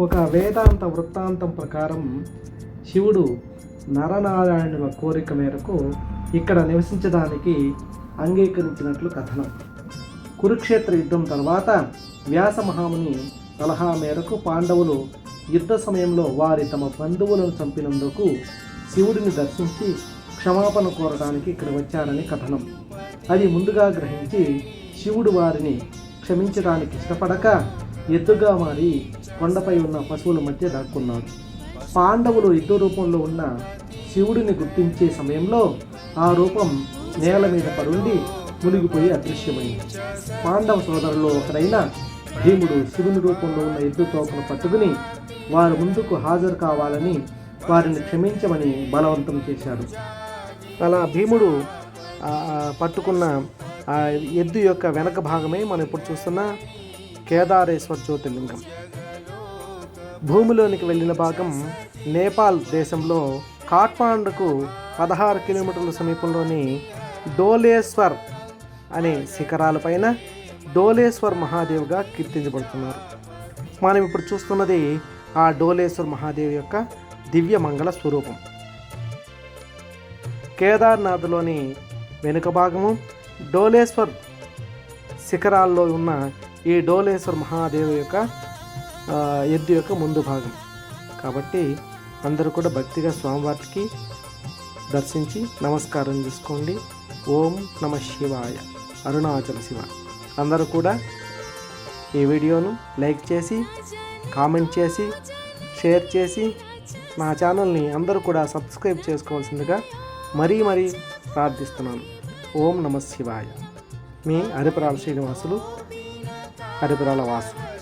ఒక వేదాంత వృత్తాంతం ప్రకారం శివుడు నరనారాయణుల కోరిక మేరకు ఇక్కడ నివసించడానికి అంగీకరించినట్లు కథనం. కురుక్షేత్ర యుద్ధం తర్వాత వ్యాస మహాముని సలహా మేరకు పాండవులు యుద్ధ సమయంలో వారి తమ బంధువులను చంపినందుకు శివుడిని దర్శించి క్షమాపణ కోరడానికి ఇక్కడ వచ్చారని కథనం. అది ముందుగా గ్రహించి శివుడు వారిని క్షమించడానికి ఇష్టపడక ఎద్దుగా మారి కొండపై ఉన్న పశువుల మధ్య దాక్కున్నాడు. పాండవులు యుద్ధ రూపంలో ఉన్న శివుడిని గుర్తించే సమయంలో ఆ రూపం నేల మీద పరుండి మునిగిపోయి అదృశ్యమైంది. పాండవ సోదరులో ఒకరైన భీముడు శివుని రూపంలో ఉన్న ఎద్దు తోకను పట్టుకుని వారి ముందుకు హాజరు కావాలని వారిని క్షమించమని బలవంతం చేశాడు. అలా భీముడు పట్టుకున్న ఆ ఎద్దు యొక్క వెనక భాగమే మనం ఇప్పుడు చూస్తున్న కేదారేశ్వర జ్యోతిర్లింగం. భూమిలోనికి వెళ్ళిన భాగం నేపాల్ దేశంలో కాట్మాండుకు పదహారు కిలోమీటర్ల సమీపంలోని డోలేశ్వర్ అనే శిఖరాలపైన డోలేశ్వర్ మహాదేవ్గా కీర్తించబడుతున్నారు. మనం ఇప్పుడు చూస్తున్నది ఆ డోలేశ్వర్ మహాదేవ్ యొక్క దివ్య మంగళ స్వరూపం. కేదార్నాథ్లోని వెనుక భాగము డోలేశ్వర్ శిఖరాల్లో ఉన్న ఈ డోలేశ్వర మహాదేవు యొక్క ఎద్దు యొక్క ముందు భాగం. కాబట్టి అందరూ కూడా భక్తిగా స్వామివారికి దర్శించి నమస్కారం చేసుకోండి. ఓం నమ శివాయ అరుణాచల శివ. అందరూ కూడా ఈ వీడియోను లైక్ చేసి కామెంట్ చేసి షేర్ చేసి నా ఛానల్ని అందరూ కూడా సబ్స్క్రైబ్ చేసుకోవాల్సిందిగా మరీ మరీ ప్రార్థిస్తున్నాను. ఓం నమ శివాయ. మీ హరిపరాల శ్రీనివాసులు 还得不到老师。